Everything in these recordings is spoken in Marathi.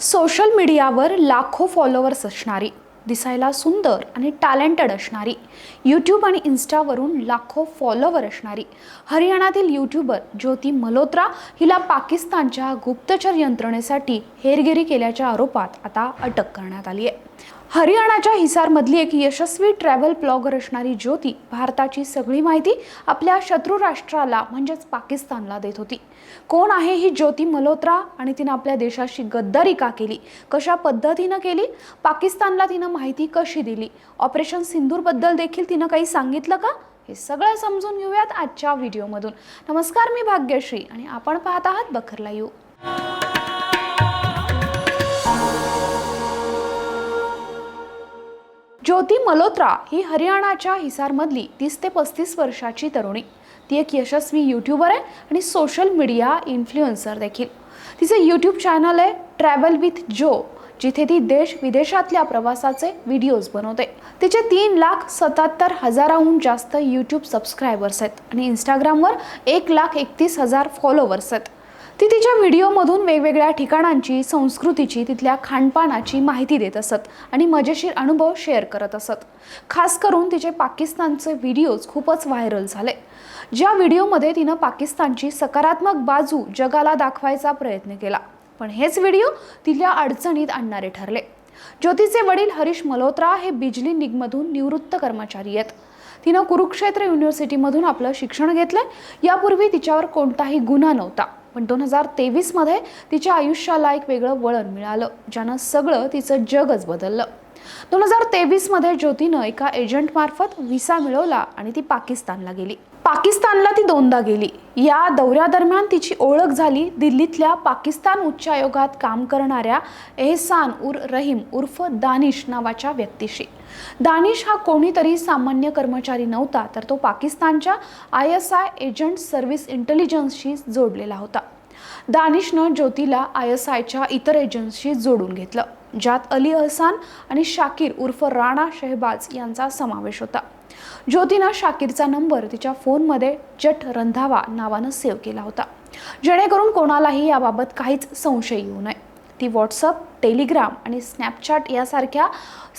सोशल मीडियावर लाखो फॉलोअर्स असणारी दिसायला सुंदर आणि टॅलेंटेड असणारी यूट्यूब आणि इन्स्टावरून लाखो फॉलोवर असणारी हरियाणातील यूट्यूबर ज्योती मल्होत्रा हिला पाकिस्तानच्या गुप्तचर यंत्रणेसाठी हेरगिरी केल्याच्या आरोपात आता अटक करण्यात आली आहे. हरियाणाच्या हिसारमधली एक यशस्वी ट्रॅव्हल ब्लॉगर असणारी ज्योती भारताची सगळी माहिती आपल्या शत्रू राष्ट्राला म्हणजेच पाकिस्तानला देत होती. कोण आहे ही ज्योती मल्होत्रा आणि तिनं आपल्या देशाशी गद्दारी का केली? कशा पद्धतीनं केली? पाकिस्तानला तिनं माहिती कशी दिली? ऑपरेशन सिंदूरबद्दल देखील तिनं काही सांगितलं का? हे सगळं समजून घेऊयात आजच्या व्हिडिओमधून नमस्कार मी भाग्यश्री आणि आपण पाहत आहात बखरला येऊ ज्योती मल्होत्रा ही हरियाणाच्या हिसारमधली तीस ते पस्तीस वर्षाची तरुणी. ती एक यशस्वी यूट्यूबर आहे आणि सोशल मीडिया इन्फ्लुएन्सर देखील. तिचे यूट्यूब चॅनल आहे ट्रॅव्हल विथ जो जिथे ती देश विदेशातल्या प्रवासाचे व्हिडिओज बनवते. तिचे तीन लाख सत्याहत्तर हजाराहून जास्त यूट्यूब सबस्क्रायबर्स आहेत आणि इंस्टाग्रामवर एक लाख एकतीस हजार फॉलोवर्स आहेत. ती तिच्या व्हिडिओमधून वेगवेगळ्या ठिकाणांची संस्कृतीची तिथल्या खानपानाची माहिती देत असत आणि मजेशीर अनुभव शेअर करत असत. खास करून तिचे पाकिस्तानचे व्हिडिओज खूपच व्हायरल झाले. ज्या व्हिडिओमध्ये तिनं पाकिस्तानची सकारात्मक बाजू जगाला दाखवायचा प्रयत्न केला. पण हेच व्हिडिओ तिथल्या अडचणीत आणणारे ठरले. ज्योतीचे वडील हरीश मल्होत्रा हे बिजली निगमधून निवृत्त कर्मचारी आहेत. तिनं कुरुक्षेत्र युनिव्हर्सिटीमधून आपलं शिक्षण घेतलं यापूर्वी तिच्यावर कोणताही गुन्हा नव्हता. पण दोन हजार तेवीसमध्ये तिच्या आयुष्याला एक वेगळं वळण मिळालं ज्यानं सगळं तिचं जगच बदललं. दोन हजार तेवीसमध्ये ज्योतीनं एका एजंटमार्फत व्हिसा मिळवला आणि ती पाकिस्तानला गेली. पाकिस्तानला ती दोनदा गेली. या दौऱ्यादरम्यान तिची ओळख झाली. दिल्लीतल्या पाकिस्तान उच्चायोगात काम करणाऱ्या एहसान उर रहीम उर्फ दानिश नावाच्या व्यक्तीशी. दानिश हा कोणीतरी सामान्य कर्मचारी नव्हता तर तो पाकिस्तानच्या I S I agent service इंटेलिजन्सशी जोडलेला होता. दानिशनं ज्योतीला आय एस आयच्या इतर एजंट्सशी जोडून घेतलं. ज्यात अली अहसान आणि शाकीर उर्फ राणा शहबाज यांचा समावेश होता. ज्योतीनं शाकीरचा नंबर तिच्या फोनमध्ये जट रंधावा नावानं सेव्ह केला होता. जेणेकरून कोणालाही याबाबत काहीच संशय येऊ नये. ती व्हॉट्सअप टेलिग्राम आणि स्नॅपचॅट यासारख्या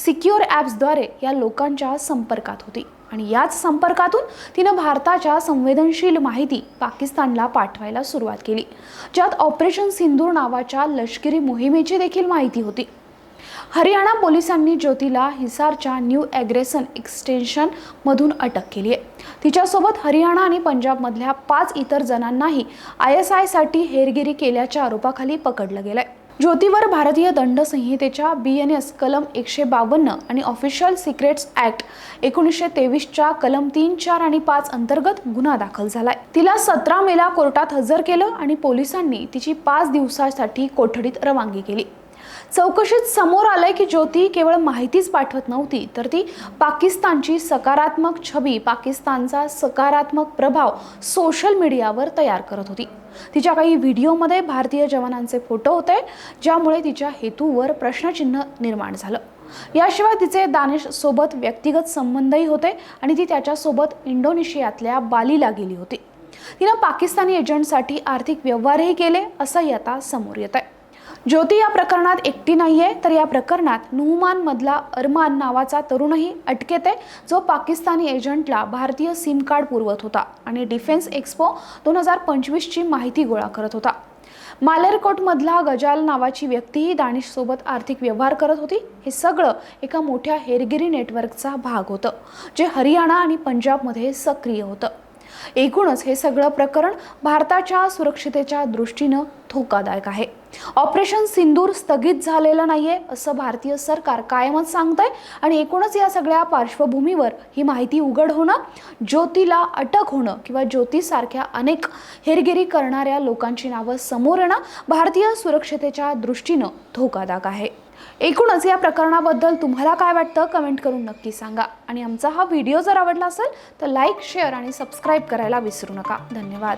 सिक्युअर ॲप्सद्वारे या लोकांच्या संपर्कात होती आणि याच संपर्कातून तिनं भारताच्या संवेदनशील माहिती पाकिस्तानला पाठवायला सुरुवात केली ज्यात ऑपरेशन सिंदूर नावाच्या लष्करी मोहिमेची देखील माहिती होती. हरियाणा पोलिसांनी ज्योतीला हिसारच्या न्यू ॲग्रेसन एक्सटेन्शनमधून अटक केली आहे. तिच्यासोबत हरियाणा आणि पंजाबमधल्या पाच इतर जणांनाही आय एस आयसाठी हेरगिरी केल्याच्या आरोपाखाली पकडलं गेलंय. ज्योतीवर भारतीय दंड संहितेच्या बी एन एस कलम एकशे बावन्न आणि ऑफिशियल सिक्रेट्स ॲक्ट एकोणीसशे तेवीसच्या कलम तीन चार आणि पाच अंतर्गत गुन्हा दाखल झालाय. तिला सतरा मेला कोर्टात हजर केलं आणि पोलिसांनी तिची पाच दिवसासाठी कोठडीत रवानगी केली. चौकशीत समोर आलंय की ज्योती केवळ माहितीच पाठवत नव्हती तर ती पाकिस्तानची सकारात्मक छबी पाकिस्तानचा सकारात्मक प्रभाव सोशल मीडियावर तयार करत होती. तिच्या काही व्हिडिओमध्ये भारतीय जवानांचे फोटो होते ज्यामुळे तिच्या हेतूवर प्रश्नचिन्ह निर्माण झालं. याशिवाय तिचे दानिश सोबत व्यक्तिगत संबंधही होते आणि ती त्याच्यासोबत इंडोनेशियातल्या बालीला गेली होती. तिनं पाकिस्तानी एजंटसाठी आर्थिक व्यवहारही केले असंही आता समोर येत आहे ज्योती या प्रकरणात एकटी नाहीये तर या प्रकरणात नुहमान मधला अरमान नावाचा तरुणही अटकेत आहे जो पाकिस्तानी एजंटला भारतीय सिम कार्ड पुरवत होता आणि डिफेन्स एक्स्पो दोन हजार पंचवीसची माहिती गोळा करत होता. मालेरकोटमधला गजाल नावाची व्यक्तीही दानिशसोबत आर्थिक व्यवहार करत होती. हे सगळं एका मोठ्या हेरगिरी नेटवर्कचा भाग होतं जे हरियाणा आणि पंजाबमध्ये सक्रिय होतं. एकूणच हे सगळं प्रकरण भारताच्या सुरक्षितेच्या दृष्टीनं धोकादायक आहे. ऑपरेशन सिंदूर स्थगित झालेलं नाहीये असं भारतीय सरकार कायमच सांगतंय. आणि एकूणच या सगळ्या पार्श्वभूमीवर ही माहिती उघड होणं ज्योतीला अटक होणं किंवा ज्योतीसारख्या अनेक हेरगिरी करणाऱ्या लोकांची नावं समोर येणं भारतीय सुरक्षतेच्या दृष्टीनं धोकादायक आहे. एकूणच या प्रकरणाबद्दल तुम्हाला काय वाटतं कमेंट करून नक्की सांगा. आणि आमचा हा व्हिडिओ जर आवडला असेल तर लाईक शेअर आणि सबस्क्राईब करायला विसरू नका. धन्यवाद.